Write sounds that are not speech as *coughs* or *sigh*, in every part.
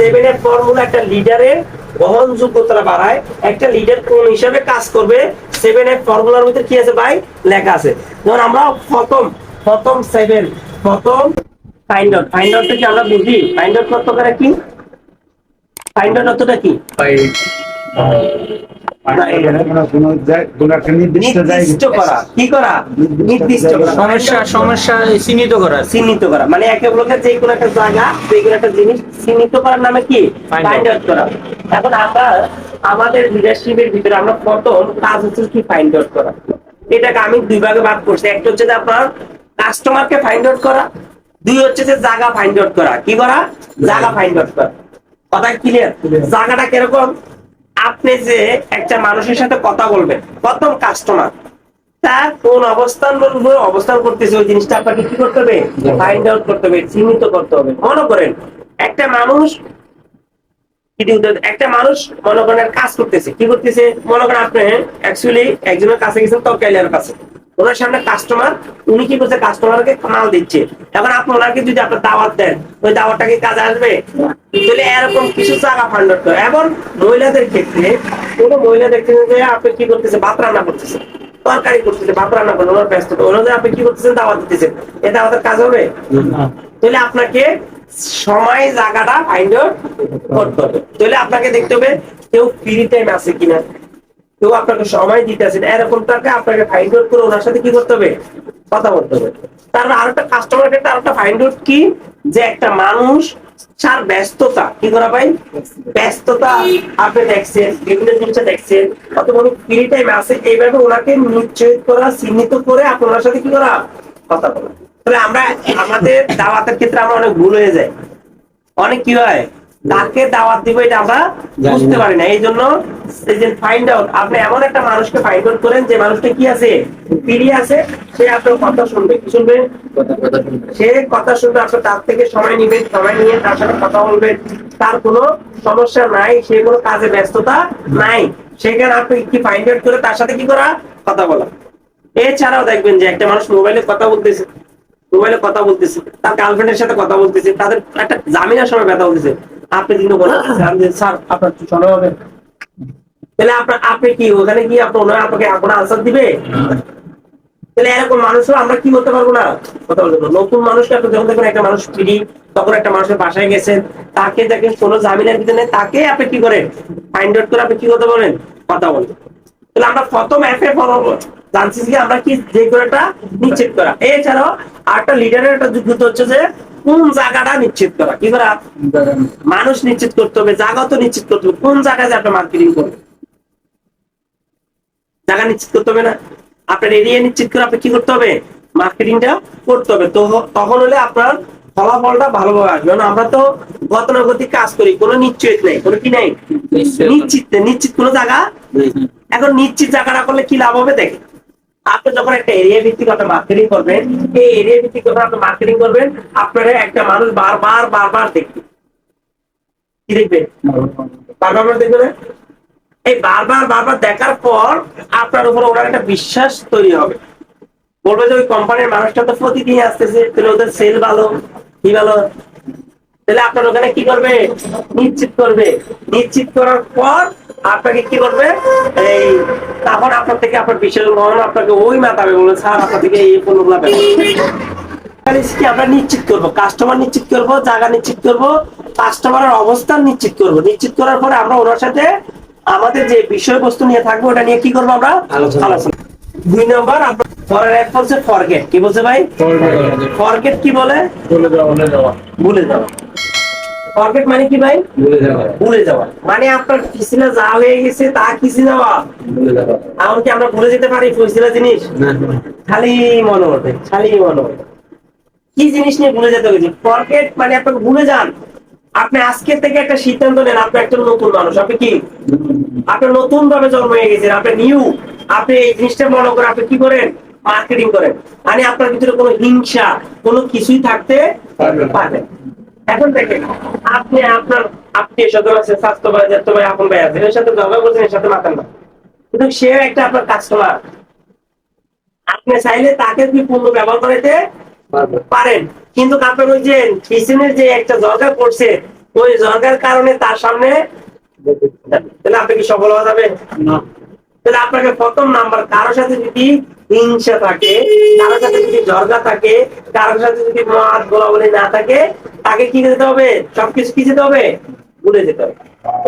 Seven এর formula একটা লিডারের গ্রহণযোগ্যতা বাড়ায়, একটা লিডার কোন হিসাবে কাজ করবে সেভেন এর ফর্মুলার ভিতরে কি আছে ভাই? লেখা আছে। যেমন আমরা প্রথম প্রথম সেভেন প্রথম ফাইন্ড আউট ফাইন্ড আউট কি আমরা বুঝি? ফাইন্ড আউট করতে পারে কি? ফাইন্ড আউট অর্থটা কি? নির্দিষ্ট করা। কি করা? নির্দিষ্ট করা। সমস্যা সমস্যা চিহ্নিত করা। চিহ্নিত করা। মানে একে ব্লকে যে কোনো একটা জায়গা যে কোনো একটা জিনিস চিহ্নিত করার নামে কি? ফাইন্ড আউট করা। এখন আমরা আমাদের লিডারশিপের ভিতরে আমরা প্রথম কাজ হচ্ছে কি ফাইন্ড আউট করা। এটাকে আমি দুই ভাগে ভাগ করছি। একটা হচ্ছে যে আপনার কাস্টমারকে ফাইন্ড আউট করা দুই হচ্ছে যে জায়গা ফাইন্ড আউট করা। কি করা? জায়গা ফাইন্ড আউট করা। কথা ক্লিয়ার জায়গাটা কীরকম? আপনি যে একটা মানুষের সাথে কথা বলবেন, প্রথম কাস্টমার তার কোন অবস্থান বলব, অবস্থান করতেছে ওই জিনিসটা আপনাকে কি করতে হবে? ফাইন্ড আউট করতে হবে চিহ্নিত করতে হবে। মনে করেন, একটা মানুষ একটা মানুষ মনে করেন কাজ করতেছে। কি করতেছে? মনে করেন আপনি অ্যাকচুয়ালি একজনের কাছে গেছেন তরকারিয়ার কাছে। ওনার সামনে কাস্টমার উনি কি করছে কাস্টমারকে মাল দিচ্ছে। এখন আপনি ওনাকে যদি আপনার দাওয়াত দেন ওই দাওয়াতটা কি কাজে আসবে? তাহলে এরকম কিছু জায়গা ফান্ড আউট এবং মহিলাদের ক্ষেত্রে কোনো মহিলা দেখতেছেন যে আপনি কি করতেছে ভাত রান্না করতেছে তরকারি করতেছে ভাত রান্না করলেন ওনার ব্যস্ত ওনার যে আপনি কি করতেছেন দাওয়াত দিতেছেন এ দাওয়াতের কাজ হবে? তাহলে আপনাকে সময় জায়গাটা ফাইন্ড আউট করতে হবে। তাহলে আপনাকে দেখতে হবে কেউ ফ্রি টাইম আছে কিনা। কেউ আপনাকে সময় দিতেছে এরকমটাকে আপনাকে ফাইন্ড আউট করে ওনার সাথে কি করতে হবে? কথা বলতে হবে। তারপর আরেকটা কাস্টমার ক্ষেত্রে আরেকটা ফাইন্ড আউট কি? যে একটা মানুষ তার ব্যস্ততা, কি করা ভাই? ব্যস্ততা। আপনি দেখছেন, বিভিন্ন জিনিসটা দেখছেন। কত বড় ফ্রি টাইম আছে, এইভাবে ওনাকে নিশ্চয় করা চিহ্নিত করে আপনি ওনার সাথে কি করা? কথা বলা। তাহলে আমরা, আমাদের দাওয়াতের ক্ষেত্রে আমরা অনেক ভুল হয়ে যাই। অনেক কি হয়? তাকে দাওয়াত দিব এটা আমরা বুঝতে পারি না। এই জন্য এই যে ফাইন্ড আউট আপনি এমন একটা মানুষকে ফাইন্ড আউট করেন যে মানুষটা কি আছে? ফিরি আছে সে আপনার কথা শুনবে কি শুনবে? সে কথা শুনবে আপনার তার থেকে সময় নিবেন সময় নিয়ে তার সাথে কথা বলবেন তার কোনো সমস্যা নাই সে কোনো কাজে ব্যস্ততা নাই। সেখানে আপনি কি ফাইন্ড আউট করে তার সাথে কি করা? কথা বলা। এছাড়াও দেখবেন যে একটা মানুষ মোবাইলে কথা বলতেছে মোবাইলে কথা বলতেছে তার গার্লফ্রেন্ডের সাথে কথা বলতেছে তাদের একটা জামিনের সময় ব্যথা বলতেছে আপনি কিন্তু বলতেছেন *coughs* যে স্যার আপনার কি শোনা হবে। তাহলে আপনার আপনি কি ওখানে কি আপনার ওনারা আপনাকে আপনার আনসার দিবে? তাহলে এরকম মানুষও আমরা কি করতে পারব না? কথা বলতে পারব নতুন মানুষকে আপনি যখন দেখবেন একটা মানুষ ফ্রি তখন একটা মানুষের বাসায় গেছেন তাকে দেখেন কোনো জামিনের ভিতরে নেই, তাকে আপনি কি করেন? ফাইন্ড আউট করে আপনি কি করতে বলেন? কথা বলেন। তাহলে আমরা প্রথম অ্যাপে জানছি যে আমরা কি যে কোনো একটা নিশ্চিত করা। এছাড়াও আরেকটা লিডারের একটা যুদ্ধ হচ্ছে যে কোন জায়গাটা নিশ্চিত করা? কি করা? মানুষ নিশ্চিত করতে হবে জায়গা তো নিশ্চিত করতে হবে। কোন জায়গায় যে আপনি মার্কেটিং করবেন? জায়গা নিশ্চিত করতে হবে না? আপনার এরিয়া নিশ্চিত করে আপনি কি করতে হবে? মার্কেটিংটা করতে হবে। তো তখন হলে আপনার ফলাফলটা ভালোভাবে আসবে। কারণ আমরা তো গতানুগতিক কাজ করি। কোনো নিশ্চয়তা নেই কোনো কি নেই? নিশ্চিত নিশ্চিত কোনো জায়গা এখন নিশ্চিত জায়গাটা করলে কি লাভ হবে দেখেন। আপনি যখন একটা এরিয়া ভিত্তিক আপনি মার্কেটিং করবেন, এই এরিয়া ভিত্তিক যখন আপনি মার্কেটিং করবেন, আপনারা একটা মানুষ বারবার বারবার দেখবে। কি দেখবে? বারবার দেখবে? এই বারবার বারবার দেখার পর আপনার উপর ওনার একটা বিশ্বাস তৈরি হবে। বলবে যে ওই কোম্পানির মানুষটা তো প্রতিদিন আসতেছে, তাহলে ওদের সেল ভালো, কি ভালো? তাহলে আপনার ওখানে কি করবে? নিশ্চিত করবে। নিশ্চিত করার পর আপনাকে কি করবে এই তখন আপনার থেকে আপনার বিশেষ গ্রহণ আপনাকে ওই মাতাবে বলবে স্যার আপনার থেকে এই পণ্যগুলো আমরা নিশ্চিত করব? কাস্টমার নিশ্চিত করব? জায়গা নিশ্চিত করব? কাস্টমারের অবস্থান নিশ্চিত করব? নিশ্চিত করার পরে আমরা ওনার সাথে আমাদের যে বিষয়বস্তু নিয়ে থাকব ওটা নিয়ে কি করব আমরা? আলোচনা। দুই নম্বর পরের এক বলছে ফরগেট কি বলছে ভাই? ফরগেট কি বলে? ভুলে যাওয়া। ফরগেট মানে কি ভাই? ভুলে যাওয়া। মানে আপনার ফিসিলা যা হয়ে গেছে তা কিসি যাওয়া। এমনকি আমরা ভুলে যেতে পারি ফিসিলা জিনিস? খালি মনে খালি মনে কি জিনিস নিয়ে ভুলে যেতে হয়েছে? ফরগেট মানে আপনাকে ভুলে যান। আপনি আজকে থেকে একটা সিদ্ধান্ত নেন আপনি একটা নতুন মানুষ। আপনি কি? আপনি নতুন ভাবে জন্ম হয়ে গেছেন আপনি নিউ আপনি এই জিনিসটা মনে করে আপনি কি করেন? মার্কেটিং করেন। মানে আপনার ভিতরে কোনো হিংসা কোনো কিছুই থাকতে পারে না। এখন দেখেন আপনি আপনার আত্মীয় স্বজন আছে স্বাস্থ্য ভাই জ্যাঠা ভাই আপন ভাই আছে এর সাথে ঝগড়া করছেন এর সাথে মাথান না। কিন্তু সে একটা আপনার কাস্টমার আপনি চাইলে তাকে কি পণ্য ব্যবহার করাইতে পারেন। কিন্তু আপনার ওই যে পিছনের যে একটা দরকার পড়ছে ওই জর্গার কারণে তার সামনে তাহলে আপনি কি সফল হওয়া যাবে? না। তাহলে আপনাকে প্রথম নাম্বার কারোর সাথে যদি হিংসা থাকে, কারোর সাথে যদি জর্গা থাকে, কারোর সাথে যদি মত বলাবলি না থাকে, তাকে কি যেতে হবে? সবকিছু কি যেতে হবে? ভুলে যেতে হবে।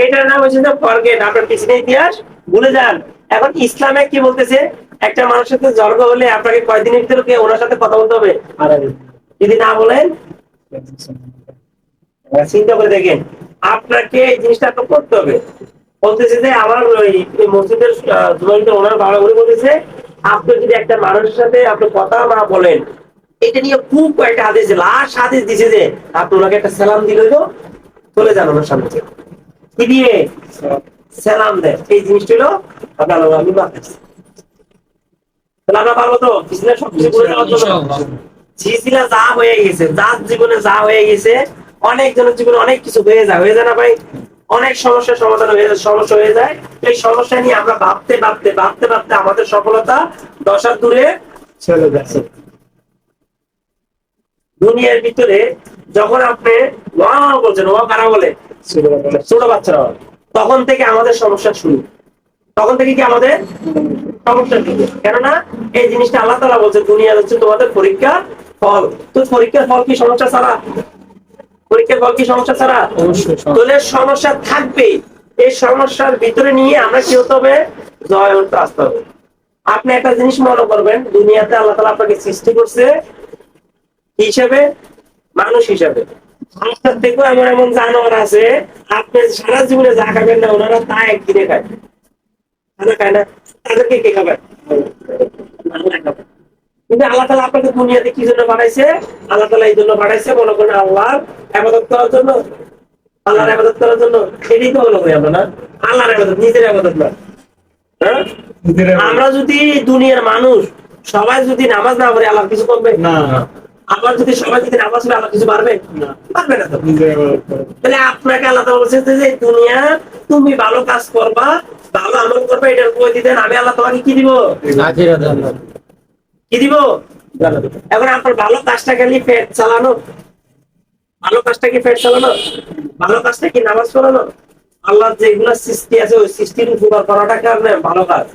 এটার নাম হচ্ছে ফরগেট আপনার পিছনে ইতিহাস, ভুলে যান। এখন ইসলামে কি বলতেছে? একটা মানুষের সাথে জর্গ হলে আপনাকে কয়দিনের ভিতরে ওনার সাথে কথা বলতে হবে? যদি না বলেন? চিন্তা করে দেখেন, আপনাকে এই জিনিসটা তো করতে হবে। বলতেছে যে আমার ওই মসজিদের ওনার ভালো করে বলেছে আপনি যদি একটা মানুষের সাথে আপনি কথা না বলেন এটা নিয়ে খুব কয়েকটা হাদিস লাস্ট হাদিস দিছে যে আপনি ওনাকে একটা সালাম দিলে তো চলে যান ওনার সামনে। কি দিয়ে? সালাম এই জিনিসটা হলো আপনার আমি মাথায় তাহলে আমরা পারব তো? বিজনেস সবকিছু করে দেওয়ার জন্য। ঝিঝিলা যা হয়ে গেছে যার জীবনে যা হয়ে গেছে অনেক জনের জীবনে অনেক কিছু হয়ে যায় হয়ে যায় না ভাই? অনেক সমস্যার সমাধান হয়ে সমস্যা হয়ে যায়। এই সমস্যা নিয়ে আমরা ভাবতে ভাবতে ভাবতে ভাবতে আমাদের সফলতা দশার দূরে চলে যাচ্ছে। দুনিয়ার ভিতরে যখন আপনি ওয়া বলছেন ওয়া কারা বলে? ছোট বাচ্চারা। তখন থেকে আমাদের সমস্যা শুরু। তখন থেকে কি আমাদের সমস্যা শুরু? কেননা এই জিনিসটা আল্লাহ তালা বলছে দুনিয়া হচ্ছে তোমাদের পরীক্ষার ফল। তো পরীক্ষার ফল কি সমস্যা ছাড়া পরীক্ষার ফল কি সমস্যা ছাড়া অবশ্যই সমস্যা। থাকবে। এই সমস্যার ভিতরে নিয়ে আমরা কি হতে হবে? জয় হতে আসতে হবে। আপনি একটা জিনিস মনে করবেন দুনিয়াতে আল্লাহ তালা আপনাকে সৃষ্টি করছে হিসাবে মানুষ হিসাবে। আপনার থেকেও এমন এমন জানোয়ার আছে আপনি সারা জীবনে যা খাবেন না ওনারা তা একদিনে খায়। খানা খায় না। তাদেরকে কে খাবে? আল্লাহ খাবে। কিন্তু আল্লাহ তালা আপনাকে দুনিয়াতে কি জন্য বানাইছে? আল্লাহ তালা এই জন্য বানাইছে মনে করেন আল্লাহ আবাদত করার জন্য। আল্লাহর আবাদত করার জন্য। এটাই তো মনে করি আমরা না? আল্লাহর আবাদত নিজের আবাদত না? হ্যাঁ? আমরা যদি দুনিয়ার মানুষ সবাই যদি নামাজ না পড়ে আল্লাহ কিছু করবে? না। আবার যদি সবাই যদি নামাজ পড়ে আল্লাহ কিছু পারবে? না। পারবে না তো। তাহলে আপনাকে আল্লাহ তাআলা বলছে যে দুনিয়া তুমি ভালো কাজ করবা ভালো আমল করবে এটার কই দিতেন আমি আল্লাহ তোমাকে কি দিব? কি দিব? এখন আপনার ভালো কাজটা খালি পেট চালানো। ভালো কাজটা কি পেট চালানো? ভালো কাজটা কি নামাজ পড়ানো? আল্লাহ যেগুলো সৃষ্টি আছে ওই সৃষ্টির উপকার করাটা কারণে ভালো কাজ?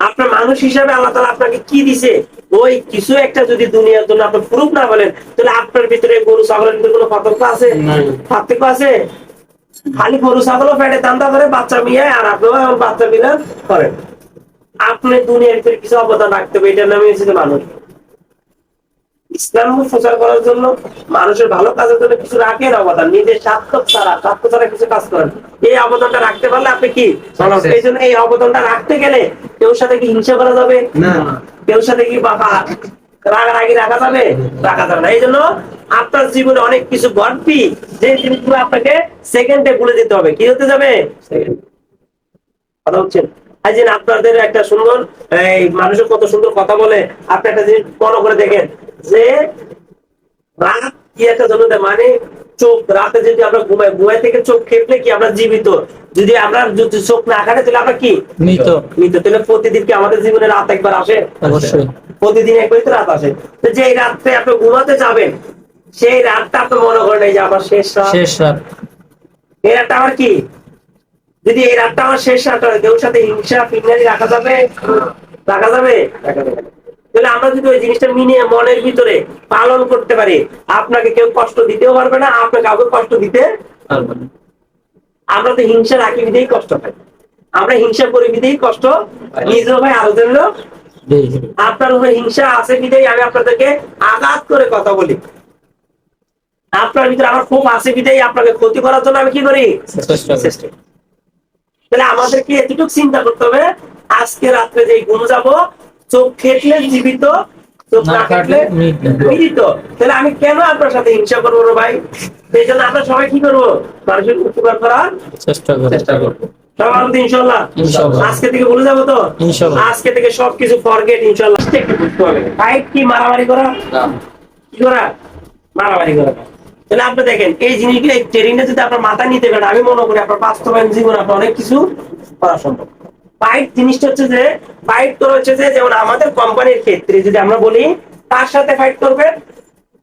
আপনার মানুষ হিসাবে আল্লাহ তালা আপনাকে কি দিছে? ওই কিছু একটা যদি দুনিয়ার জন্য আপনি প্রুফ না বলেন তাহলে আপনার ভিতরে গরু ছাগলের ভিতরে কোনো পার্থক্য আছে? পার্থক্য আছে? খালি গরু ছাগলও পেটে দান্দা করে বাচ্চা মিয়ায় আর আপনিও বাচ্চা মিলান করেন। আপনি দুনিয়ার ভিতরে কিছু অবদান রাখতে হবে এটার নামে হচ্ছে মানুষ। ইসলাম প্রচার করার জন্য মানুষের ভালো কাজের জন্য কিছু রাখেন অবদান নিজের স্বার্থ ছাড়া স্বার্থ ছাড়া কিছু কাজ করেন। এই অবদানটা রাখতে পারলে আপনি কি? এই জন্য এই অবদানটা রাখতে গেলে কেউ সাথে কি হিংসা করা যাবে? না। কেউ সাথে কি বাবা রাগারাগি রাখা যাবে? রাখা যাবে না। এই জন্য আপনার জীবনে অনেক কিছু ঘটবি যে জিনিসগুলো আপনাকে সেকেন্ডে ভুলে যেতে হবে। কি হতে যাবে? কথা হচ্ছে যে আপনাদের একটা সুন্দর এই মানুষের কত সুন্দর কথা বলে আপনি একটা জিনিস মনে করে দেখেন যে রাত কি একটা জন্য মানে চোখ রাতে যদি আমরা ঘুমাই ঘুমাই থেকে চোখ খেপলে কি আমরা জীবিত? যদি আমরা যদি চোখ না কাটে তাহলে আমরা কি? নিত মৃত। তাহলে প্রতিদিন কি আমাদের জীবনে রাত একবার আসে? অবশ্যই। প্রতিদিন একবারই তো রাত আসে। তো যে রাত্রে আপনি ঘুমাতে যাবেন সেই রাতটা আপনি মনে করেন এই যে আমার শেষ রাত। শেষ রাত। এই রাতটা আমার কি? যদি এই রাতটা আমার শেষ রাত হয় কেউ সাথে হিংসা ফিঙ্গারি রাখা যাবে? রাখা যাবে। তাহলে আমরা যদি ওই জিনিসটা মিনিয়ে মনের ভিতরে পালন করতে পারি আপনাকে কেউ কষ্ট দিতেও পারবে না আপনাকে কাউকে কষ্ট দিতে পারব না। আমরা তো হিংসা রাখি বিধেই কষ্ট পাই। আমরা হিংসা করি বিধেই কষ্ট নিজেও ভাই আরও জন্য আপনার উপরে হিংসা আছে বিধেই আমি আপনাদেরকে আঘাত করে কথা বলি। আপনার ভিতরে আমার খুব আছে বিধেই আপনাকে ক্ষতি করার জন্য আমি কি করি? চেষ্টা করি। চেষ্টা করি। তাহলে আমাদেরকে এতটুকু চিন্তা করতে হবে আজকে রাত্রে যে ঘুম যাব চোখ খেটলে জীবিত চোখ না না খেটলে মৃত। মৃত তাহলে আমি কেন আপনার সাথে হিংসা করব রে ভাই? সেই জন্য আমরা সবাই কি করব? মানুষের উপকার করার চেষ্টা করি চেষ্টা করব। আজকে থেকে বলে যাব তো? আজকে থেকে সবকিছু ফরগেট ইনশাল্লাহ। আজকে একটু বুঝতে হবে। ফাইট কি মারামারি করা? কি করা? মারামারি করা। তাহলে আপনি দেখেন এই জিনিসগুলো এই ট্রেনিংটা যদি আপনার মাথায় নিতে পারেন আমি মনে করি আপনার বাস্তবায়ন জীবন আপনার অনেক কিছু করা সম্ভব। ফাইট জিনিসটা হচ্ছে যে ফাইট করা হচ্ছে যে যেমন আমাদের কোম্পানির ক্ষেত্রে যদি আমরা বলি কার সাথে ফাইট করবেন?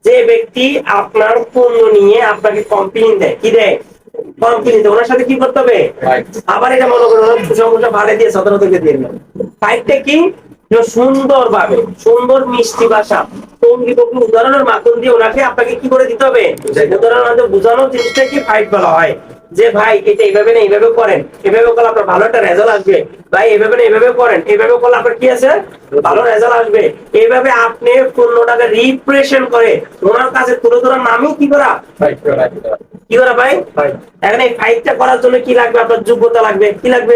যে ব্যক্তি আপনার পণ্য নিয়ে আপনাকে কমপ্লেন দেয়। কি দেয়? কমপ্লেন দেয়। ওনার সাথে কি করতে হবে? আবার এটা মনে করুন ভাড়া দিয়ে সতেরো থেকে দিয়ে ফাইটটা কি? সুন্দর ভাবে সুন্দর মিষ্টি ভাষা টঙ্গি উদাহরণের মাধ্যম দিয়ে ওনাকে আপনাকে কি করে দিতে হবে? উদাহরণ বোঝানোর জিনিসটা কি ফাইট বলা হয়? যে ভাই এটা এইভাবে না এইভাবে করেন এভাবে করলে আপনার ভালো একটা রেজাল্ট আসবে। ভাই এইভাবে না এইভাবে করেন এইভাবে করলে আপনার কি আছে? ভালো রেজাল্ট আসবে। এইভাবে আপনি পণ্যটাকে রিপ্রেশন করে ওনার কাছে তুলে ধরার নামই কি করা। কি করা ভাই? এখন এই ফাইটটা করার জন্য কি লাগবে? আপনার যোগ্যতা লাগবে। কি লাগবে?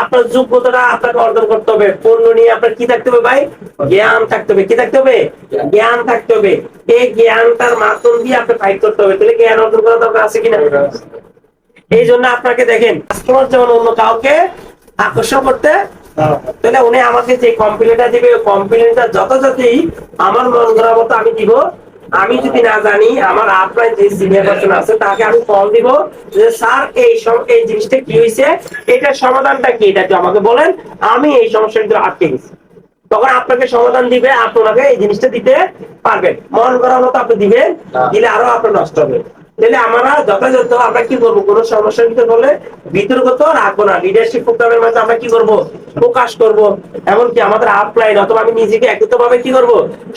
আপনার যোগ্যতাটা আপনাকে অর্জন করতে হবে। পণ্য নিয়ে আপনার কি থাকতে হবে ভাই? জ্ঞান থাকতে হবে। কি থাকতে হবে? জ্ঞান। থাকতে হবে। এই জ্ঞানটার মাধ্যম দিয়ে আপনাকে ফাইট করতে হবে। তাহলে জ্ঞান অর্জন করা দরকার আছে কিনা? এই জন্য আপনাকে দেখেন কাস্টমার যেমন অন্য কাউকে আকর্ষণ করতে তাহলে উনি আমাকে যে কমপ্লেনটা দিবে কমপ্লেনটা যথাযথই আমার মন করার মতো আমি দিব। আমি যদি না জানি আমার আপনার যে সিনিয়র পার্সন আছে তাকে আমি কল দিব যে স্যার এই এই জিনিসটা কি হয়েছে এটার সমাধানটা কি? এটা আমাকে বলেন। আমি এই সমস্যার ভিতরে আটকে গেছি। তখন আপনাকে সমাধান দিবে আপনাকে এই জিনিসটা দিতে পারবেন। মন করার মতো আপনি দিবেন দিলে আরও আপনার নষ্ট হবে। তাহলে আমরা যথাযথ আমরা কি করব? কোনো সমস্যার ভিতরে বলে বিতর্কত রাখব না। লিডারশিপ প্রোগ্রামের মাঝে আমরা কি করব? প্রকাশ করব। এমনকি আমাদের আপলাইন অথবা আমি নিজেকে একত্রিত ভাবে কি করব?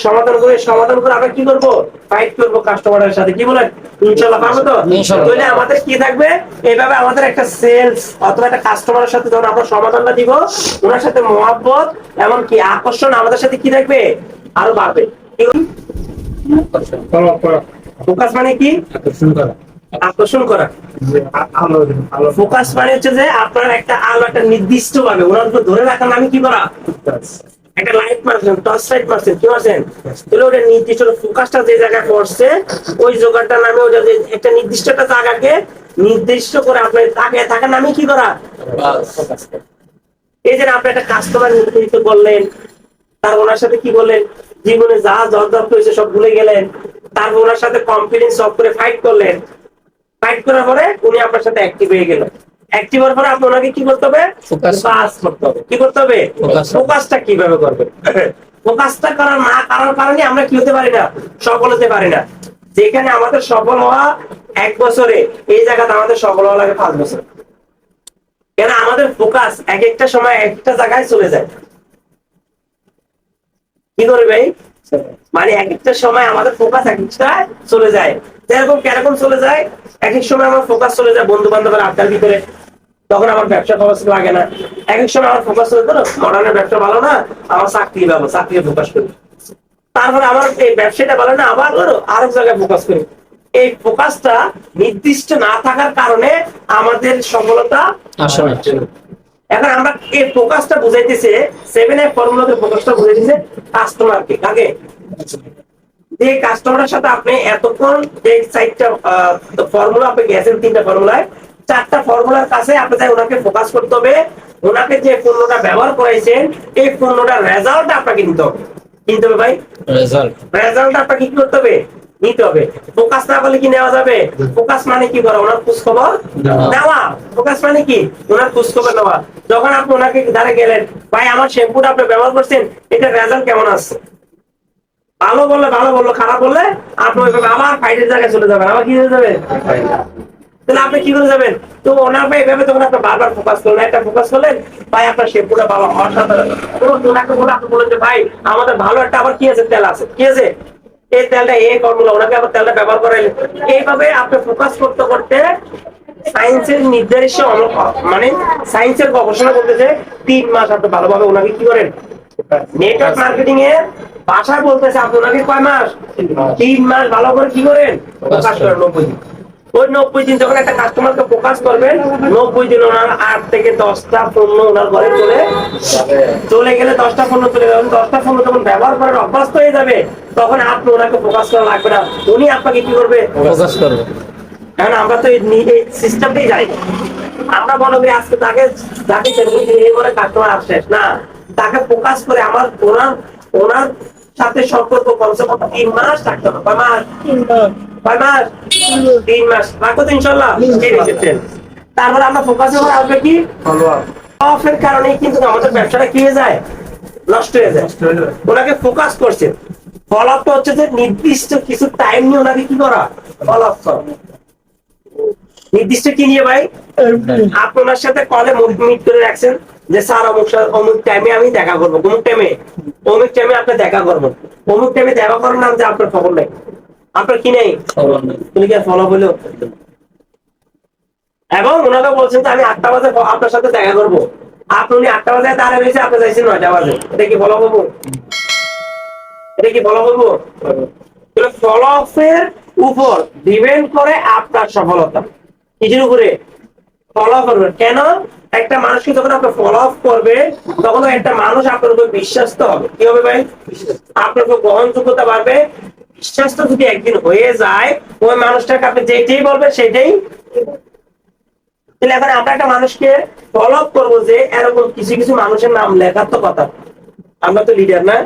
সমাধান করে সমাধান করে আমরা কি করব? ফাইট করব কাস্টমারের সাথে। কি বলেন? ইনশাল্লাহ পারব তো। তাহলে আমাদের কি থাকবে? এইভাবে আমাদের একটা সেলস অথবা একটা কাস্টমারের সাথে যখন আমরা সমাধানটা দিব ওনার সাথে মহাব্বত এমনকি আকর্ষণ আমাদের সাথে কি থাকবে? আরও বাড়বে। ফোকাস মানে কি? আকর্ষণ করা। ফোকাস মানে হচ্ছে যে আপনার একটা আলো একটা নির্দিষ্ট ভাবে ওনার উপর ধরে রাখার নামে কি করা? একটা লাইট মারছেন টর্চ লাইট মারছেন কি মারছেন তাহলে ওটা নির্দিষ্ট ফোকাসটা যে জায়গায় পড়ছে ওই জায়গাটার নামে ওটা যে একটা নির্দিষ্ট একটা জায়গাকে নির্দিষ্ট করে আপনার তাকে থাকার নামে কি করা? এই যে আপনি একটা কাস্টমার নির্ধারিত করলেন তার ওনার সাথে কি বললেন? জীবনে যা দরদার হয়েছে সব ভুলে গেলেন। তারপর ওনার সাথে কনফিডেন্স অফ করে ফাইট করলেন। ফাইট করার পরে উনি আপনার সাথে অ্যাক্টিভ হয়ে গেল অ্যাক্টিভ হওয়ার পরে আপনি ওনাকে কি করতে হবে? ফোকাস করতে হবে। কি করতে হবে? ফোকাসটা কীভাবে করবে ফোকাসটা করার না করার কারণে আমরা কি হতে পারি না? সফল হতে পারি না। যেখানে আমাদের সফল হওয়া এক বছরে এই জায়গাতে আমাদের সফল হওয়া লাগে পাঁচ বছর। কেন? আমাদের ফোকাস এক একটা সময় একটা জায়গায় চলে যায়। কি করে ভাই? মানে এক একটা সময় আমাদের ফোকাস এক একটা চলে যায়। যেরকম কেরকম চলে যায়, এক এক সময় আমার ফোকাস চলে যায় বন্ধু বান্ধবের আড্ডার ভিতরে। তখন আমার ব্যবসা ফোকাস লাগে না। এক এক সময় আমার ফোকাস চলে ধরো মডার্নের ব্যবসা ভালো না, আমার চাকরি ভালো চাকরি ফোকাস করি। তারপরে আমার এই ব্যবসাটা ভালো না, আবার ধরো, আরেক জায়গায় ফোকাস করি। এই ফোকাসটা নির্দিষ্ট না থাকার কারণে আমাদের সফলতা না। এখন আমরা এই ফোকাসটা বুঝাইতেছে সেভেন এর ফর্মুলাতে ফোকাসটা বুঝাইতেছে কাস্টমারকে কাকে? যে কাস্টমারের সাথে আপনি এতক্ষণ যে চারটা ফর্মুলা আপনি গেছেন তিনটা ফর্মুলায় চারটা ফর্মুলার কাছে আপনি তাই ওনাকে ফোকাস করতে হবে ওনাকে যে পণ্যটা ব্যবহার করাইছেন এই পণ্যটার রেজাল্ট আপনাকে নিতে হবে। কিনতে হবে ভাই? রেজাল্ট রেজাল্ট আপনাকে কি করতে হবে? নিতে হবে। ফোকাস না করলে কি নেওয়া যাবে? ফোকাস মানে কি করা ওনার খোঁজ খবর নেওয়া। ফোকাস মানে কি? ওনার খোঁজ খবর নেওয়া। যখন আপনি ওনাকে দ্বারা গেলেন ভাই আমার শ্যাম্পুটা আপনি ব্যবহার করছেন এটা রেজাল্ট কেমন আসছে ভালো বললে ভালো বলল খারাপ বললে আপনি ওইভাবে আবার ফাইটের জায়গায় চলে যাবেন। আবার কি হয়ে যাবে? তাহলে আপনি কি করে যাবেন? তো ওনার ভাই এভাবে তখন আপনি বারবার ফোকাস করলেন একটা ফোকাস করলেন ভাই আপনার শ্যাম্পুটা বাবা অসাধারণ। ওনাকে বলে আপনি বলেন যে ভাই আমাদের ভালো একটা আবার কি আছে? তেল আছে। কি আছে? এই তেলটা, এই ফর্মুলা ওনাকে আবার তেলটা ব্যবহার করাইলেন এইভাবে আপনি ফোকাস করতে করতে সায়েন্সের নির্দেশে মানে সায়েন্সের গবেষণা করতেছে তিন মাস আপনি ভালোভাবে ওনাকে কি করেন? নেটওয়ার্ক মার্কেটিং এর ভাষায় বলতেছে, আপনি ওনাকে কয় মাস? তিন মাস। ভালো করে কি করেন? ফোকাস করেন। নব্বই ওই নব্বই দিন যখন একটা কাস্টমারকে ফোকাস করবেন নব্বই দিন ওনার আট থেকে দশটা পণ্য ওনার ঘরে চলে চলে গেলে দশটা পণ্য চলে যাবে। দশটা পণ্য যখন ব্যবহার করার অভ্যস্ত হয়ে যাবে তখন আপনি ওনাকে ফোকাস করা লাগবে না। উনি আপনাকে কি করবে? ফোকাস করবে। কারণ আমরা তো এই সিস্টেমটাই না। আমরা মনে করি আজকে তাকে তাকে এই করে কাস্টমার আসছে। না তাকে ফোকাস করে আমার ওনার ওনার সাথে সম্পর্ক কমসে কম তিন মাস থাকতে হবে। কয় মাস? কয় মাস? তিন মাস। রাখো তো ইনশাল্লাহ তারপরে আমরা ফোকাস করে আসবে কি? অফের কারণেই কিন্তু আমাদের ব্যবসাটা কি হয়ে যায়? নষ্ট হয়ে যায়। ওনাকে ফোকাস করছে। ফলো আপটা হচ্ছে যে নির্দিষ্ট কিছু টাইম নিয়ে ওনাকে কি করা? ফলো আপ করা। নির্দিষ্ট কি নিয়ে ভাই? আপনার সাথে কলে মিট করে রাখছেন। যে স্যার অমুক অমুক টাইমে আমি দেখা করব অমুক টাইমে অমুক টাইমে আপনি দেখা করব। অমুক টাইমে দেখা করার নাম যে আপনার খবর নেই। আপনার কি নেই? তুমি কি ফলো হলো এবং ওনাকে বলছেন যে আমি আটটা বাজে আপনার সাথে দেখা করব। আপনি আটটা বাজে দাঁড়িয়ে রয়েছে আপনি চাইছেন নয়টা বাজে। এটা কি ফলো করব? এটা কি ফলো করব? ফলো এর উপর ডিপেন্ড করে আপনার সফলতা। কিছুর উপরে? ফলো করবেন। কেন? একটা মানুষকে যখন আপনি ফলো আপ করবে তখন একটা মানুষ আপনার উপর বিশ্বাস তো হবে। কি হবে ভাই? আপনার উপর গ্রহণযোগ্যতা বাড়বে। বিশ্বাস তো যদি একদিন হয়ে যায়, ওই মানুষটাকে আপনি যেটাই বলবেন সেটাই তাহলে এখন আমরা একটা মানুষকে ফলো আপ করব যে এরকম কিছু কিছু মানুষের নাম লেখার তো কথা। আমরা তো লিডার না।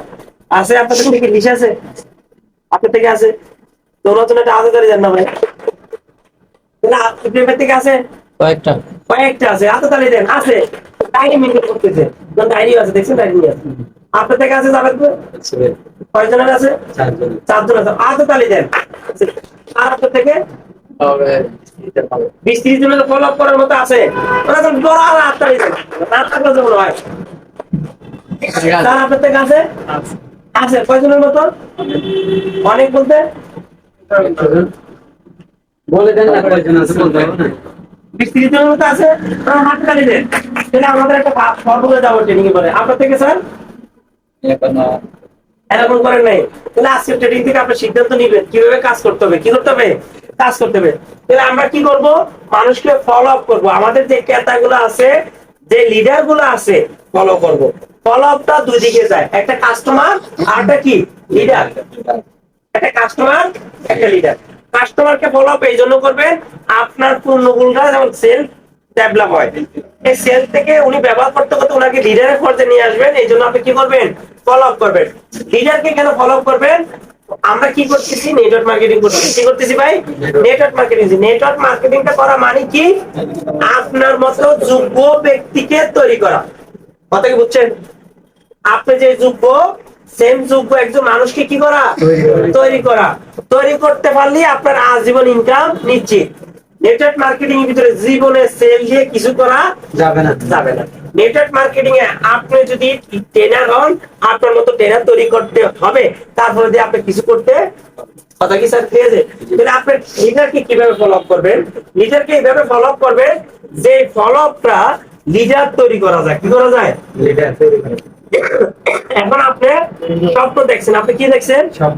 আছে আপনাদের থেকে লিস্ট আছে? আপনার থেকে আছে? তো একটা আলাদা যান না ভাই। থেকে আছে? কয়েকটা। কয়েকটা আছে এত তালি দেন আছে। ডায়েরি মেনটেন করতেছে। ডায়েরি আছে দেখছেন ডায়েরি আছে। আপনার থেকে আছে যাবেন তো? কয়জনের আছে? চারজন। আছে। এত তালি দেন। আর আপনার থেকে? বিশ ত্রিশ জনের ফলো আপ করার মতো আছে। ওরা তো বড় আর হাত তালি দেন না থাকলে তো মনে হয়। তার আপনার থেকে আছে। আছে। কয়জনের মতো? অনেক বলতে? বলে দেন না কয়জন আছে বলতে হবে না। বিশ ত্রিশ জনের মতো আছে ওরা দেন আমাদের একটা ফর্মুলা যাব ট্রেনিং পরে আপনার থেকে স্যার? এরকম করেন নাই। তাহলে আজকে ট্রেডিং থেকে আপনি সিদ্ধান্ত নিবেন কীভাবে কাজ করতে হবে কি করতে হবে? কাজ করতে হবে। তাহলে আমরা কি করব? মানুষকে ফলো আপ করব। আমাদের যে ক্রেতাগুলো আছে যে লিডারগুলো আছে ফলো করব। ফলো আপটা দুই দিকে যায়। একটা কাস্টমার আর একটা কি? লিডার একটা কাস্টমার একটা লিডার কাস্টমারকে ফলো আপ এই জন্য করবেন আপনার পূর্ণ পণ্যগুলোটা যেমন সেল ডেভেলপ হয়। এই সেল থেকে উনি ব্যবহার করতে করতে ওনাকে লিডারের পর্যায়ে নিয়ে আসবেন, এই জন্য আপনি কি করবেন? ফলো আপ করবেন। লিডারকে কেন ফলো আপ করবেন? আমরা কি করতেছি? নেটওয়ার্ক মার্কেটিং করতেছি। কি করতেছি ভাই? নেটওয়ার্ক মার্কেটিং নেটওয়ার্ক মার্কেটিংটা করা মানে কি? আপনার মতো যোগ্য ব্যক্তিকে তৈরি করা। কথা কি বুঝছেন? আপনি যে যোগ্য সেম যোগ্য একজন মানুষকে কি করা? তৈরি করা। তৈরি করতে পারলে আপনার আজীবন ইনকাম নিশ্চিত। নেটওয়ার্ক মার্কেটিং এর ভিতরে জীবনে সেল দিয়ে কিছু করা যাবে না। যাবে না। নেটওয়ার্ক মার্কেটিং এ আপনি যদি ট্রেনার হন আপনার মতো ট্রেনার তৈরি করতে হবে তারপরে দিয়ে আপনি কিছু করতে কথা কি স্যার আছে? তাহলে আপনি লিডারকে কীভাবে ফলো আপ করবেন? লিডারকে এইভাবে ফলো আপ করবেন যে ফলো আপটা লিডার তৈরি করা যায়। কি করা যায়? লিডার তৈরি করে এখন আপনি স্বপ্ন দেখছেন আপনি কি দেখছেন? সব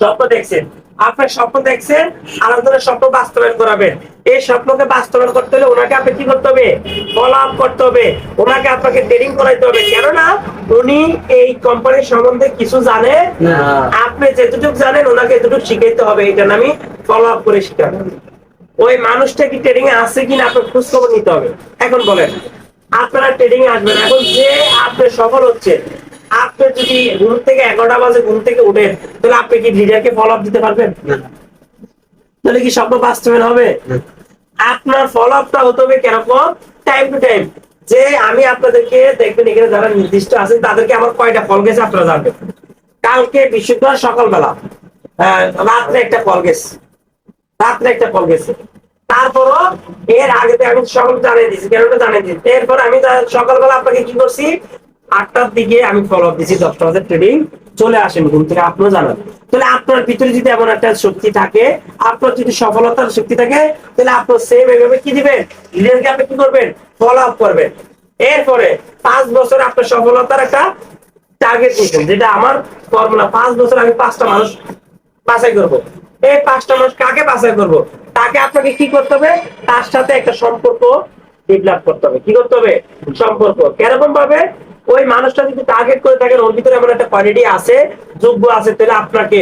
স্বপ্ন দেখছেন। আপনার স্বপ্ন দেখছেন আরেকজনের স্বপ্ন বাস্তবায়ন করাবেন। এই স্বপ্নকে বাস্তবায়ন করতে হলে ওনাকে আপনি কি করতে হবে? ফলো আপ করতে হবে। ওনাকে আপনাকে ট্রেনিং করাইতে হবে। কেননা উনি এই কোম্পানির সম্বন্ধে কিছু জানে। না। আপনি যেটুকু জানেন ওনাকে এতটুকু শিখাইতে হবে। এটা আমি ফলো আপ করে শিখাবো। ওই মানুষটা কি ট্রেনিং এ আছে কিনা আপনার খোঁজ খবর নিতে হবে। এখন বলেন আপনারা ট্রেডিং এ আসবেন। এখন যে আপনি সফল হচ্ছে আপনি যদি ঘুম থেকে এগারোটা বাজে ঘুম থেকে উঠেন তাহলে আপনি কি লিডারকে ফলো আপ দিতে পারবেন? তাহলে কি স্বপ্ন বাস্তবায়ন হবে? আপনার ফলো আপটা হতে হবে কীরকম? টাইম টু টাইম যে আমি আপনাদেরকে দেখবেন এখানে যারা নির্দিষ্ট আছেন তাদেরকে আমার কয়টা কল গেছে আপনারা জানবেন। কালকে বৃহস্পতিবার সকালবেলা রাত্রে একটা কল গেছে। রাত্রে একটা কল গেছে। তারপরও এর আগে থেকে আমি সকল জানিয়ে দিয়েছি কেন জানিয়ে দিয়েছি। এরপর আমি সকালবেলা আপনাকে কি করছি? আটটার দিকে আমি ফলো দিচ্ছি দশটা বাজে ট্রেডিং চলে আসেন ঘুম থেকে, আপনিও জানান তাহলে আপনার ভিতরে যদি এমন একটা শক্তি থাকে, আপনার যদি সফলতার শক্তি থাকে, তাহলে আপনার সেম এভাবে কি দিবেন? লিডারকে আপনি কি করবেন? ফলো আপ করবেন। এরপরে পাঁচ বছর আপনার সফলতার একটা টার্গেট নিয়েছেন, যেটা আমার ফর্মুলা পাঁচ বছর আমি পাঁচটা মানুষ বাছাই করব। এই পাঁচটা মানুষ কাকে বাছাই করব? তাকে আপনাকে কি করতে হবে? তার সাথে একটা সম্পর্ক ডেভেলপ করতে হবে। কি করতে হবে? সম্পর্ক। কীরকম ভাবে? ওই মানুষটা যদি টার্গেট করে থাকেন ওর ভিতরে এমন একটা কোয়ালিটি আছে, যোগ্য আছে, তাহলে আপনাকে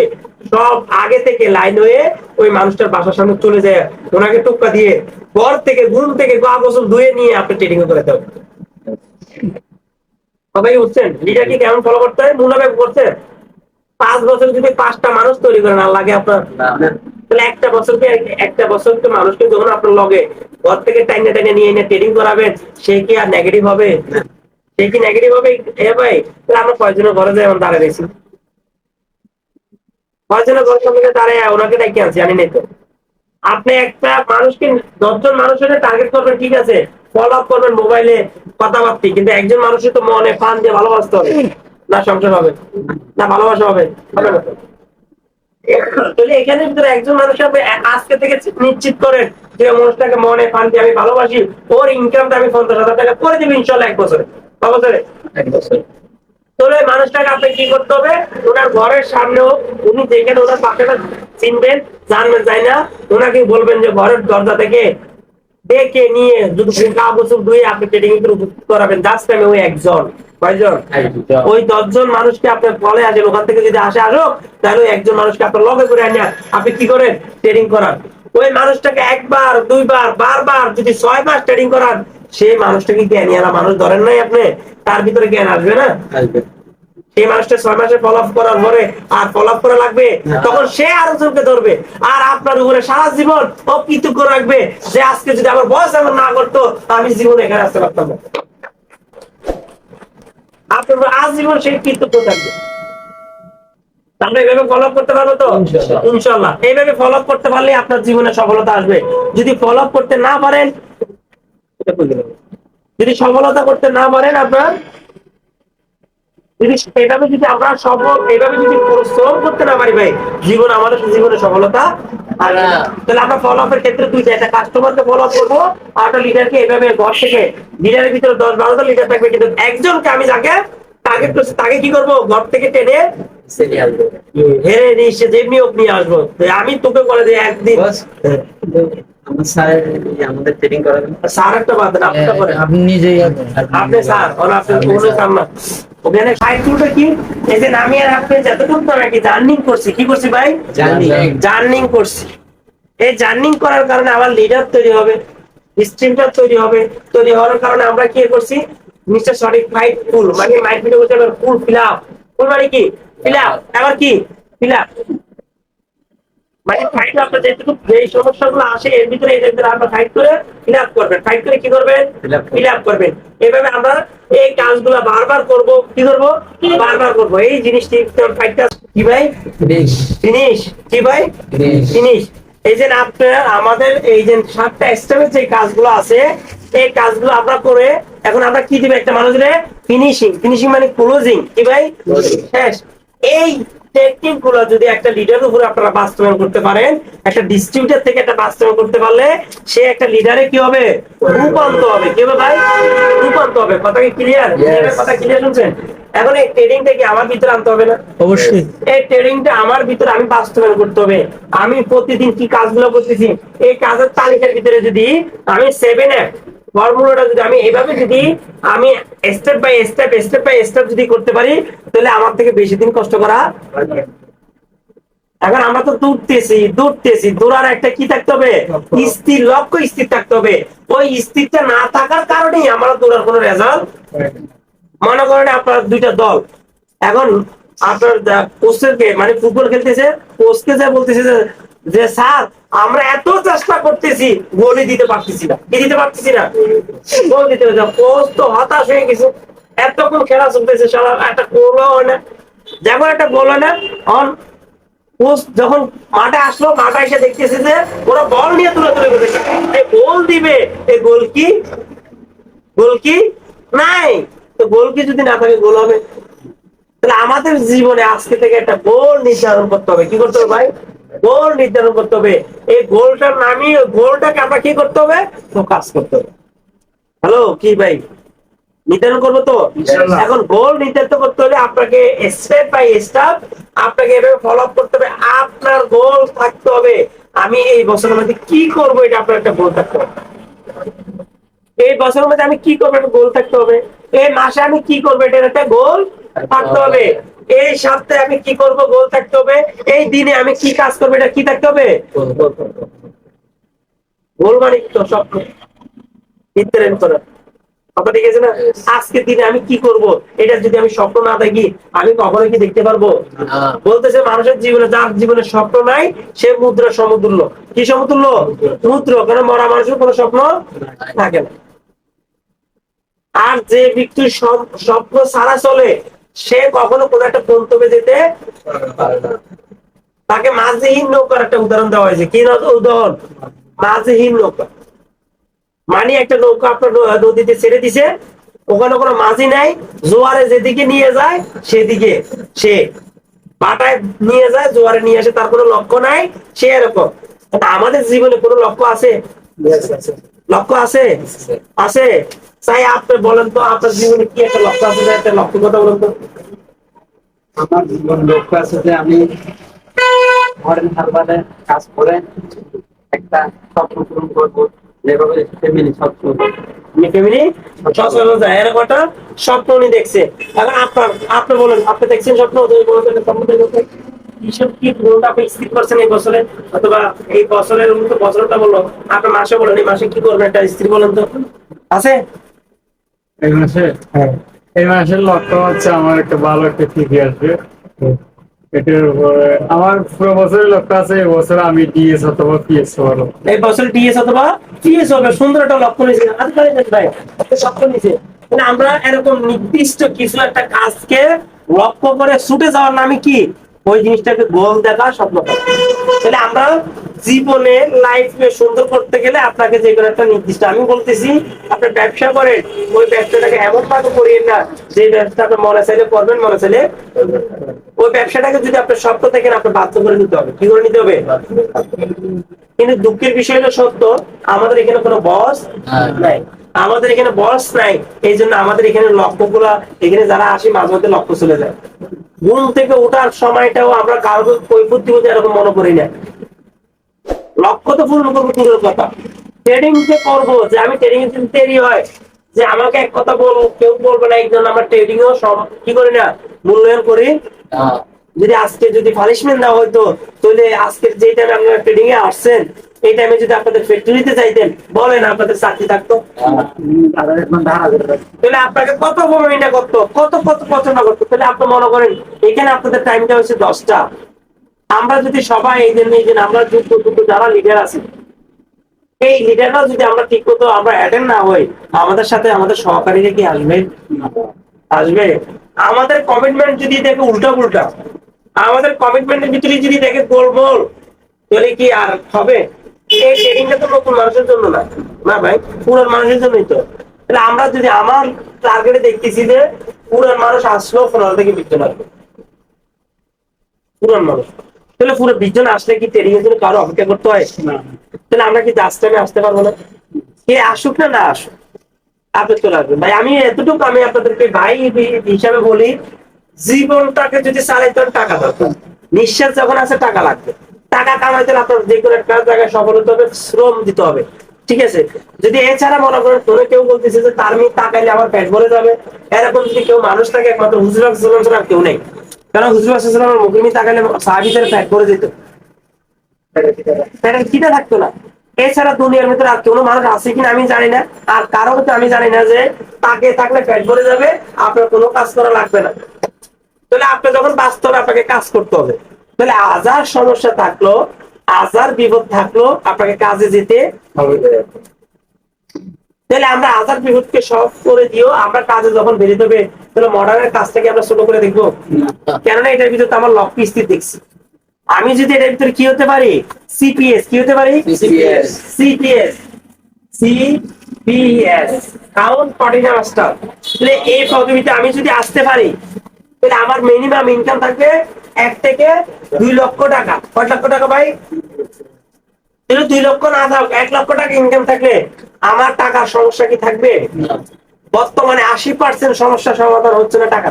সব আগে থেকে লাইন হয়ে ওই মানুষটার বাসার সামনে চলে যায়। ওনাকে টুক্কা দিয়ে ঘর থেকে, ঘুম থেকে, গা, গোসল ধুয়ে নিয়ে আপনি ট্রেনিং করে দেবেন সবাই উঠছেন লিডার কি কেমন ফলো করতে হয়? মুনাফে করছে পাঁচ বছর যদি পাঁচটা মানুষ তৈরি করেন আর লাগে আপনার তাহলে একটা বছরকে একটা বছরকে মানুষকে যখন আপনার লগে ঘর থেকে টাইনে টাইনে নিয়ে এনে ট্রেডিং করাবেন, সে কি আর নেগেটিভ হবে? সে কি নেগেটিভ হবে? এ ভাই, তাহলে আমরা কয়েকজনের ঘরে যাই ঘরের সামনে দাঁড়ায় ওনাকে ডেকে আমি নেই তো। আপনি একটা মানুষকে, দশজন মানুষের টার্গেট করবেন, ঠিক আছে? ফলো আপ করবেন মোবাইলে কথাবার্তি, কিন্তু একজন মানুষের তো মনে পান দিয়ে ভালোবাসতে হবে। না সংসার হবে, না ভালোবাসা হবে হবে না। তাহলে এখানে ভিতরে একজন মানুষ আপনি আজকে থেকে নিশ্চিত করেন যে মানুষটাকে মনে পান আমি ভালোবাসি ওর ইনকামটা আমি পঞ্চাশ হাজার টাকা করে দিবি ইনশাল্লাহ এক বছরে। ক বছরে এক বছর। তাহলে মানুষটাকে আপনি কি করতে হবে? ওনার ঘরের সামনেও উনি যেখানে ওনার পাশেটা চিনবেন জানবেন যাই না? ওনাকে বলবেন যে ঘরের দরজা থেকে ডেকে নিয়ে যদি গা দুই আপনি ট্রেডিং এর উপস্থিত করাবেন। জাস্ট আমি ওই একজন। কয়জন? ওই দশজন মানুষকে আপনার ফলে আসেন ওখান থেকে যদি আসে আসো তাহলে ওই একজন মানুষকে আপনার লগে করে আনিয়া আপনি কি করেন? করান। ওই মানুষটাকে একবার দুইবার বারবার যদি ছয় মাস করান সেই মানুষটাকে মানুষ ধরেন নাই আপনি তার ভিতরে জ্ঞান আসবে না? আসবে। সেই মানুষটা ছয় মাসে ফলো আপ করার পরে আর ফলো আপ করা লাগবে? তখন সে আরও জনকে ধরবে। আর আপনার উপরে সারা জীবন ও কৃতজ্ঞ রাখবে যে আজকে যদি আমার বয়স আমার না করতো আমি জীবন এখানে আসতে পারতাম না। আপনার আজীবন সেই কৃতজ্ঞ থাকবে। আমরা এইভাবে ফলো করতে পারব তো? ইনশাল্লাহ এইভাবে ফলো করতে পারলে আপনার জীবনে সফলতা আসবে। যদি ফলো করতে না পারেন? যদি সফলতা করতে না পারেন আপনার যদি এভাবে যদি আমরা সফল এভাবে যদি পরিশ্রম করতে না পারি ভাই জীবন আমাদের জীবনে সফলতা তাহলে আমরা ফলো আপের ক্ষেত্রে দুইটা একটা কাস্টমারকে ফলো আপ করব আর একটা লিডারকে এভাবে ঘর থেকে লিডারের ভিতরে দশ বারোটা লিডার থাকবে কিন্তু একজনকে আমি যাকে টার্গেট করছি তাকে কি করব? ঘর থেকে টেনে হেরে নিয়ে যেমনি হোক নিয়ে আসব। আমি তোকে বলে যে একদিন আমার স্যার আমাদের ট্রেনিং করাবেন। স্যার একটা বাদ দেন করেন। আপনি নিজেই আপনি স্যার ওর আপনি আপনি কোনো স্যার। না ওখানে সাইকেলটা কি? এই যে আমি আর আপনি যতটুকু তো নাকি জার্নিং করছি কি করছি ভাই? জার্নিং করছি। এই জার্নিং করার কারণে আমার লিডার তৈরি হবে স্ট্রিমটা তৈরি হবে। তৈরি হওয়ার কারণে আমরা কি করছি? মিস্টার সঠিক ফাইট ফুল মানে মাইন্ড ভিডিও করতে ফুল ফিল আপ ফুল মানে কি? ফিল আপ আবার কি? ফিল আপ মানে ফাইট আপনার যেটুকু যে সমস্যাগুলো আসে এর ভিতরে এর ভিতরে আপনার ফাইট করে ফিল আপ করবেন। ফাইট করে কি করবেন। ফিল আপ করবেন। এভাবে আমরা এই কাজগুলো বারবার করব। কি করব? বারবার করব। এই জিনিসটি ফাইটটা কি ভাই? ফিনিশ কি ভাই. ফিনিশ এই যে আপনার আমাদের এই যে সাতটা স্টেপের যে কাজগুলো আছে এই কাজগুলো আমরা করে এখন আমরা কি দিব একটা মানুষের? ফিনিশিং ফিনিশিং মানে ক্লোজিং কি ভাই. শেষ। এই টেকনিকগুলো যদি একটা লিডারের উপরে আপনারা বাস্তবায়ন করতে পারেন একটা ডিস্ট্রিবিউটার থেকে একটা বাস্তবায়ন করতে পারলে সে একটা লিডারে কি হবে? রূপান্ত হবে। কি হবে ভাই? রূপান্ত হবে। কথা কি ক্লিয়ার কথা ক্লিয়ার শুনছেন? এখন এই ট্রেডিংটা কি আমার ভিতরে আনতে হবে না? অবশ্যই। এই ট্রেনিংটা আমার ভিতরে আমি বাস্তবায়ন করতে হবে। আমি প্রতিদিন কি কাজগুলো করতেছি? এই কাজের তালিকার ভিতরে যদি আমি সেভেন এফ ফর্মুলাটা যদি আমি এভাবে যদি আমি step by step step by step যদি করতে পারি, তাহলে আমার থেকে বেশি দিন কষ্ট করা এখন আমরা তো দৌড়তেছি দৌড়তেছি দৌড়ার একটা কি থাকতে হবে? স্থির লক্ষ্য স্থির থাকতে হবে। ওই স্থিরটা না থাকার কারণেই আমরা দৌড়ার কোনো রেজাল্ট মনে করেন আপনার দুইটা দল। এখন আপনার কোচকে মানে ফুটবল খেলতেছে কোচকে যা বলতেছে যে, স্যার আমরা এত চেষ্টা করতেছি গোলই দিতে পারতেছি না। কি দিতে পারতেছি না? গোল দিতে পারছি কোচ তো হতাশ হয়ে গেছে। এতক্ষণ খেলা চলতেছে সারা একটা গোলও হয় না। যেমন একটা গোল হয় না। অন যখন মাঠে আসলো, মাঠে এসে দেখতেছি যে, ওরা বল নিয়ে তুলে তুলে করতেছে গোল দিবে। এই গোল কি? গোল কি? নাই। তো গোল কি যদি না থাকে, গোল হবে। তাহলে আমাদের জীবনে আজকে থেকে একটা গোল নির্ধারণ করতে হবে। কি করতে হবে ভাই? গোল নির্ধারণ করতে হবে। এই গোলটার নামই গোলটাকে আমরা কি করতে হবে? ফোকাস করতে হবে। হ্যালো কি ভাই? নির্ধারণ করব তো? এখন গোল নির্ধারিত করতে হলে আপনাকে স্টেপ বাই স্টেপ আপনাকে এভাবে ফলো আপ করতে হবে। আপনার গোল থাকতে হবে। আমি এই বছরের মধ্যে কি করব এটা আপনার একটা গোল থাকতে হবে। এই বছরের মধ্যে আমি কি করব একটা গোল থাকতে হবে। এই মাসে আমি কি করব এটা একটা গোল থাকতে হবে। এই সপ্তাহে আমি কি করব? গোল থাকতে হবে। এই দিনে আমি কি কাজ করব? এটা কি থাকতে হবে? গোল মানে তো? স্বপ্ন নির্ধারণ করা। কথা ঠিক আছে না? আজকের দিনে আমি কি করব? এটা যদি আমি স্বপ্ন না দেখি আমি কখনো কি দেখতে পারব? বলতেছে মানুষের জীবনে যার জীবনে স্বপ্ন নাই সে মুদ্রা সমতুল্য। কি সমতুল্য? মুদ্র। কেন মরা মানুষের কোনো স্বপ্ন থাকে না। আর যে ব্যক্তির স্বপ্ন সারা চলে সে কখনো কোনো একটা গন্তব্যে যেতে তাকে মাঝহীন নৌকার একটা উদাহরণ দেওয়া হয়েছে। কি উদাহরণ। মাঝহীন নৌকা। মানে একটা নৌকা আপনার নদীতে ছেড়ে দিছে ওখানে কোনো মাঝি নাই জোয়ারে যেদিকে নিয়ে যায় সেদিকে সে পাটায় নিয়ে যায় জোয়ারে নিয়ে আসে তার কোনো লক্ষ্য নাই সে এরকম। আমাদের জীবনে কোনো লক্ষ্য আছে? লক্ষ্য আছে? আছে? তাই আপনি বলেন তো আপনার জীবনে কি একটা লক্ষ্য আছে একটা লক্ষ্য কথা বলেন তো? আমার জীবন লক্ষ্য আছে যে আমি মডার্ন হারবারে কাজ করে একটা স্বপ্ন পূরণ করব যেভাবে ফ্যামিলি স্বপ্ন। ফ্যামিলি সচল যায়। এরকম একটা স্বপ্ন উনি দেখছে। এখন আপনার আপনি বলেন আপনি দেখছেন স্বপ্ন? তো এই বলেন স্বপ্ন দেখতে কিসব কি কোনটা আপনি স্থির করছেন এই বছরে? অথবা এই বছরের বছরটা বলল আপনি মাসে বলেন এই মাসে কি করবেন? একটা স্ত্রী বলেন তো। আছে? এই মাসে এই মাসের লক্ষ্য হচ্ছে আমার একটা ভালো একটা আসবে। এটার উপরে আমার পুরো বছরের লক্ষ্য আছে এই বছর আমি ডিএস অথবা পিএস পারব এই বছর টিএস অথবা টিএস হবে সুন্দর একটা লক্ষ্য নিয়েছে। আজকাল ভাই স্বপ্ন নিয়েছে। মানে আমরা এরকম নির্দিষ্ট কিছু একটা কাজকে লক্ষ্য করে ছুটে যাওয়ার নামে কি? ওই জিনিসটাকে গোল দেখা স্বপ্ন তাহলে আমরা জীবনে লাইফকে সুন্দর করতে গেলে আপনাকে যে কোনো একটা নির্দিষ্ট আমি বলতেছি আপনি ব্যবসা করেন ওই ব্যবসাটাকে এমন ভাবে করিয়েন না যে ব্যবসাটা আপনি মনে চাইলে করবেন মনে চাইলে ওই ব্যবসাটাকে যদি আপনি স্বপ্ন দেখেন আপনি বাধ্য করে নিতে হবে। কি করে নিতে হবে? কিন্তু দুঃখের বিষয় হলো সত্য আমাদের এখানে কোনো বস নাই। আমাদের এখানে বস নাই এই জন্য আমাদের এখানে লক্ষ্যগুলা এখানে যারা আসে মাঝে মধ্যে লক্ষ্য চলে যায়। ঘুম থেকে ওঠার সময়টাও আমরা কারও দিব যে এরকম মনে করি না। লক্ষ্য তো পূরণ করব দূরের কথা? ট্রেডিং যে করব যে আমি ট্রেডিং এর যদি দেরি হয় যে আমাকে এক কথা বলব কেউ বলবে না একজন আমার ট্রেডিং ও সব- কি করি না মূল্যায়ন করি। যদি আজকে যদি পানিশমেন্ট দেওয়া হতো তাহলে আজকের যে টাইমে আপনারা ট্রেডিং এ আসছেন এই টাইমে যদি আপনাদের ফ্যাক্টরিতে চাইতেন বলেন আপনাদের চাকরি থাকতো। তাহলে আপনাকে কত কমিটা করতো, কত কত পছন্দ করতো। তাহলে আপনি মনে করেন, এখানে আপনাদের টাইমটা হচ্ছে দশটা। আমরা যদি সবাই এই জন্য, এই যে আমরা যুক্ত যুক্ত যারা লিডার আছে, এই লিডাররা যদি আমরা ঠিক মতো আমরা অ্যাটেন্ড না হই, আমাদের সাথে আমাদের সহকারীরা কি আসবে? আসবে। আমাদের কমিটমেন্ট যদি দেখে উল্টা উল্টা আমাদের কমিটমেন্টের ভিতরে যদি দেখে গোলমোল, তাহলে কি আর হবে? এই ট্রেনিংটা তো নতুন মানুষের জন্য না। না ভাই পুরান মানুষের জন্যই তো। তাহলে আমরা যদি আমার টার্গেটে দেখতেছি যে পুরান মানুষ আসলেও পনেরো থেকে আসবে। পুরান মানুষ। তাহলে পুরো বিশ জন আসলে কি ট্রেনিং এর জন্য কারও অপেক্ষা করতে হয়? তাহলে আমরা কি জাস্ট টাইমে আসতে পারব না? কে আসুক না না আসুক আপনি চলে আসবেন। ভাই আমি এতটুকু আমি আপনাদেরকে ভাই হিসাবে বলি জীবনটাকে যদি চালাইতে টাকা দরকার। নিঃশ্বাস যখন আছে টাকা লাগবে। টাকা কামাইতে আপনার যে কোনো একটা জায়গায় সফল হতে হবে, শ্রম দিতে হবে। ঠিক আছে? যদি এছাড়া মনে করেন তোরে কেউ বলতেছে যে তার মেয়ে টাকাইলে আমার পেট ভরে যাবে। এরকম যদি কেউ মানুষ থাকে, একমাত্র হুজুর সাল্লাম ছাড়া কেউ নেই। কারণ হুজুর সাল্লামের মুখে নিয়ে তাকাইলে সাহাবিদের পেট ভরে যেত। পেটের খিদে থাকতো না? এছাড়া দুনিয়ার ভিতরে আর কোনো মানুষ আছে কিনা আমি জানি না। আর কারও তো আমি জানি না যে তাকে থাকলে পেট ভরে যাবে, আপনার কোনো কাজ করা লাগবে না। তাহলে আপনি যখন বাঁচতে হবে আপনাকে কাজ করতে হবে তাহলে হাজার সমস্যা থাকল হাজার বিপদ থাকল আপনাকে কাজে যেতে হবে। তাহলে আমরা হাজার বিপদকে সব করে দিও আমরা কাজে যখন বেরিয়ে দেবে তাহলে মডার্নের কাজটাকে আমরা ছোট করে দেখব। কেননা এটার ভিতরে তো আমার লক্ষ্য স্থির দেখছি। আমি যদি এটার ভিতরে কি হতে পারি? সিপিএস কি হতে পারি? সিপিএস সিপিএস কাউন্ট পার্টিনা মাস্টার তাহলে এই পদবিতে আমি যদি আসতে পারি তাহলে আমার মিনিমাম ইনকাম থাকবে এক থেকে দুই লক্ষ টাকা। কয় লক্ষ টাকা ভাই? তাহলে দুই লক্ষ না থাক, এক লক্ষ টাকা ইনকাম থাকলে আমার টাকার সমস্যা কি থাকবে? বর্তমানে আশি পার্সেন্ট সমস্যা সমাধান হচ্ছে না টাকা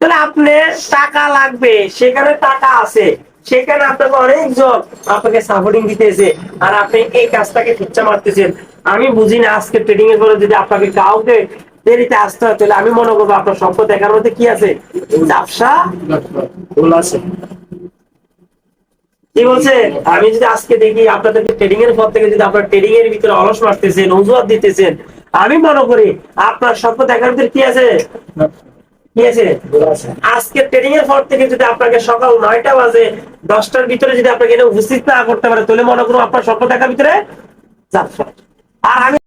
তাহলে আপনি টাকা লাগবে, সেখানে টাকা আছে, সেখানে আপনাকে অনেকজন আপনাকে সাপোর্টিং দিতেছে, আর আপনি এই কাজটাকে ফিচ্ছা মারতেছেন। আমি বুঝি না আজকে ট্রেডিং এর পরে যদি আপনাকে কাউকে দেরিতে আসতে হয় তাহলে আমি মনে করব আপনার সম্প দেখার মধ্যে কি আছে? ব্যবসা? ভুল আছে। কি বলছে? আমি যদি আজকে দেখি আপনাদেরকে ট্রেডিং এর পর থেকে যদি আপনার ট্রেডিং এর ভিতরে অলস মারতেছেন অজুহাত দিতেছেন আমি মনে করি আপনার স্বপ্ন দেখার ভিতরে কি আছে? কি আছে? আজকে ট্রেনিং এর পর থেকে যদি আপনাকে সকাল নয়টা বাজে দশটার ভিতরে যদি আপনাকে এখানে উপস্থিত না করতে পারে তাহলে মনে করুন আপনার স্বপ্ন দেখার ভিতরে আর আমি